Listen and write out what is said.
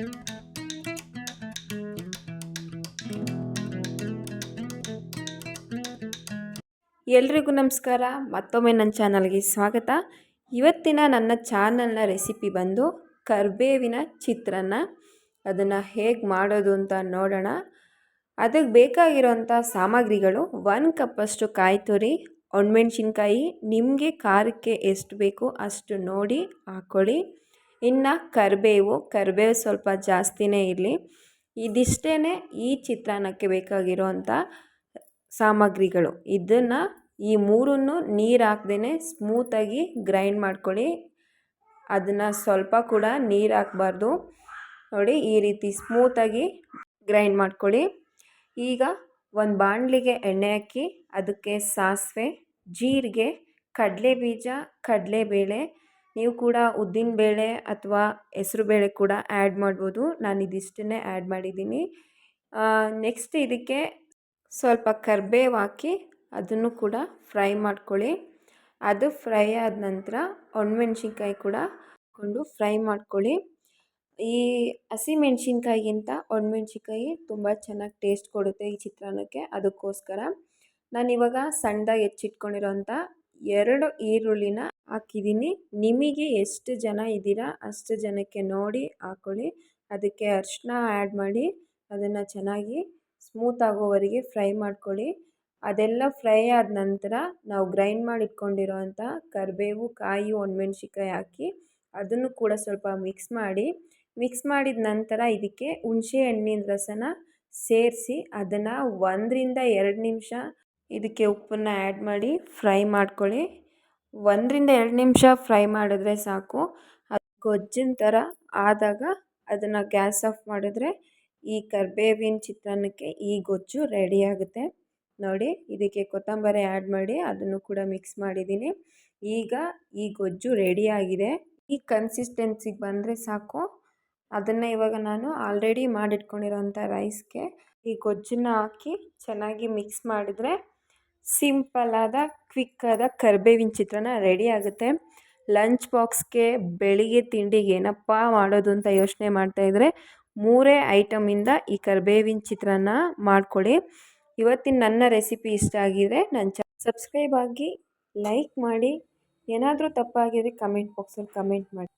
ಎಲ್ರಿಗೂ ನಮಸ್ಕಾರ. ಮತ್ತೊಮ್ಮೆ ನನ್ನ ಚಾನಲ್ಗೆ ಸ್ವಾಗತ. ಇವತ್ತಿನ ನನ್ನ ಚಾನಲ್ನ ರೆಸಿಪಿ ಬಂದು ಕರ್ಬೇವಿನ ಚಿತ್ರಾನ್ನ. ಅದನ್ನು ಹೇಗೆ ಮಾಡೋದು ಅಂತ ನೋಡೋಣ. ಅದಕ್ಕೆ ಬೇಕಾಗಿರೋಂಥ ಸಾಮಗ್ರಿಗಳು ಒಂದು ಕಪ್ಪಷ್ಟು ಕಾಯಿ ತುರಿ, ಒಣಮೆಣ್ಸಿನ್ಕಾಯಿ, ನಿಮಗೆ ಖಾರಕ್ಕೆ ಎಷ್ಟು ಬೇಕು ಅಷ್ಟು ನೋಡಿ ಹಾಕ್ಕೊಳ್ಳಿ ಇನ್ನು ಕರಿಬೇವು ಕರಿಬೇವು ಸ್ವಲ್ಪ ಜಾಸ್ತಿನೇ ಇರಲಿ. ಇದಿಷ್ಟೇ ಈ ಚಿತ್ರಾನ್ನಕ್ಕೆ ಬೇಕಾಗಿರೋಂಥ ಸಾಮಗ್ರಿಗಳು. ಇದನ್ನು ಈ ಮೂರನ್ನು ನೀರು ಹಾಕ್ದೇ ಸ್ಮೂತಾಗಿ ಗ್ರೈಂಡ್ ಮಾಡ್ಕೊಳ್ಳಿ. ಅದನ್ನು ಸ್ವಲ್ಪ ಕೂಡ ನೀರು ಹಾಕ್ಬಾರ್ದು. ನೋಡಿ ಈ ರೀತಿ ಸ್ಮೂತಾಗಿ ಗ್ರೈಂಡ್ ಮಾಡ್ಕೊಳ್ಳಿ. ಈಗ ಒಂದು ಬಾಣಲಿಗೆ ಎಣ್ಣೆ ಹಾಕಿ, ಅದಕ್ಕೆ ಸಾಸಿವೆ, ಜೀರಿಗೆ ಕಡಲೆ ಬೀಜ ಕಡಲೆಬೇಳೆ ನೀವು ಕೂಡ ಉದ್ದಿನಬೇಳೆ ಅಥವಾ ಹೆಸರು ಬೇಳೆ ಕೂಡ ಆ್ಯಡ್ ಮಾಡ್ಬೋದು. ನಾನು ಇದಿಷ್ಟನ್ನೇ ಆ್ಯಡ್ ಮಾಡಿದ್ದೀನಿ. ನೆಕ್ಸ್ಟ್ ಇದಕ್ಕೆ ಸ್ವಲ್ಪ ಕರ್ಬೇವು ಹಾಕಿ ಅದನ್ನು ಕೂಡ ಫ್ರೈ ಮಾಡ್ಕೊಳ್ಳಿ. ಅದು ಫ್ರೈ ಆದ ನಂತರ ಒಣಮೆಣ್ಸಿನ್ಕಾಯಿ ಕೂಡ ಹಾಕ್ಕೊಂಡು ಫ್ರೈ ಮಾಡ್ಕೊಳ್ಳಿ. ಈ ಹಸಿಮೆಣ್ಸಿನ್ಕಾಯಿಗಿಂತ ಒಣಮೆಣ್ಸಿನ್ಕಾಯಿ ತುಂಬ ಚೆನ್ನಾಗಿ ಟೇಸ್ಟ್ ಕೊಡುತ್ತೆ ಈ ಚಿತ್ರಾನ್ನಕ್ಕೆ. ಅದಕ್ಕೋಸ್ಕರ ನಾನಿವಾಗ ಸಣ್ಣದಾಗಿ ಹೆಚ್ಚಿಟ್ಕೊಂಡಿರೋಂಥ ಎರಡು ಈರುಳ್ಳಿನ ಹಾಕಿದ್ದೀನಿ. ನಿಮಗೆ ಎಷ್ಟು ಜನ ಇದ್ದೀರಾ ಅಷ್ಟು ಜನಕ್ಕೆ ನೋಡಿ ಹಾಕ್ಕೊಳ್ಳಿ ಅದಕ್ಕೆ ಅರಿಶಿನ ಆ್ಯಡ್ ಮಾಡಿ ಅದನ್ನು ಚೆನ್ನಾಗಿ ಸ್ಮೂತ್ ಆಗೋವರೆಗೆ ಫ್ರೈ ಮಾಡ್ಕೊಳ್ಳಿ. ಅದೆಲ್ಲ ಫ್ರೈ ಆದ ನಂತರ ನಾವು ಗ್ರೈಂಡ್ ಮಾಡಿ ಇಟ್ಕೊಂಡಿರೋಂಥ ಕರಿಬೇವು, ಕಾಯಿ, ಒಣಮೆಣ್ಸಿನ್ಕಾಯಿ ಹಾಕಿ ಅದನ್ನು ಕೂಡ ಸ್ವಲ್ಪ ಮಿಕ್ಸ್ ಮಾಡಿ. ಮಿಕ್ಸ್ ಮಾಡಿದ ನಂತರ ಇದಕ್ಕೆ ಹುಣಸೆ ಹಣ್ಣಿನ ರಸನ ಸೇರಿಸಿ ಅದನ್ನು ಒಂದರಿಂದ ಎರಡು ನಿಮಿಷ ಇದಕ್ಕೆ ಉಪ್ಪನ್ನು ಆ್ಯಡ್ ಮಾಡಿ ಫ್ರೈ ಮಾಡ್ಕೊಳ್ಳಿ. ಒಂದರಿಂದ ಎರಡು ನಿಮಿಷ ಫ್ರೈ ಮಾಡಿದ್ರೆ ಸಾಕು. ಅದು ಗೊಜ್ಜಿನ ಥರ ಆದಾಗ ಅದನ್ನು ಗ್ಯಾಸ್ ಆಫ್ ಮಾಡಿದ್ರೆ ಈ ಕರಿಬೇವಿನ ಚಿತ್ರಾನ್ನಕ್ಕೆ ಈ ಗೊಜ್ಜು ರೆಡಿ ಆಗುತ್ತೆ. ನೋಡಿ, ಇದಕ್ಕೆ ಕೊತ್ತಂಬರಿ ಆ್ಯಡ್ ಮಾಡಿ ಅದನ್ನು ಕೂಡ ಮಿಕ್ಸ್ ಮಾಡಿದ್ದೀನಿ. ಈಗ ಈ ಗೊಜ್ಜು ರೆಡಿಯಾಗಿದೆ ಈ ಕನ್ಸಿಸ್ಟೆನ್ಸಿಗೆ ಬಂದರೆ ಸಾಕು. ಅದನ್ನು ಇವಾಗ ನಾನು ಆಲ್ರೆಡಿ ಮಾಡಿಟ್ಕೊಂಡಿರೋಂಥ ರೈಸ್ಗೆ ಈ ಗೊಜ್ಜನ್ನ ಹಾಕಿ ಚೆನ್ನಾಗಿ ಮಿಕ್ಸ್ ಮಾಡಿದ್ರೆ ಸಿಂಪಲ್ಲಾದ ಕ್ವಿಕ್ಕಾದ ಕರ್ಬೇವಿನ ಚಿತ್ರಾನ್ನ ರೆಡಿ ಆಗುತ್ತೆ. ಲಂಚ್ ಬಾಕ್ಸ್ಗೆ ಬೆಳಿಗ್ಗೆ ತಿಂಡಿಗೆ ಏನಪ್ಪ ಮಾಡೋದು ಅಂತ ಯೋಚನೆ ಮಾಡ್ತಾಯಿದ್ರೆ ಮೂರೇ ಐಟಮಿಂದ ಈ ಕರ್ಬೇವಿನ ಚಿತ್ರಾನ್ನ ಮಾಡ್ಕೊಳ್ಳಿ ಇವತ್ತಿನ ನನ್ನ ರೆಸಿಪಿ ಇಷ್ಟ ಆಗಿದ್ರೆ ನನ್ನ ಚ ಸಬ್ಸ್ಕ್ರೈಬ್ ಆಗಿ ಲೈಕ್ ಮಾಡಿ. ಏನಾದರೂ ತಪ್ಪಾಗಿದ್ರೆ ಕಮೆಂಟ್ ಬಾಕ್ಸಲ್ಲಿ ಕಮೆಂಟ್ ಮಾಡಿ.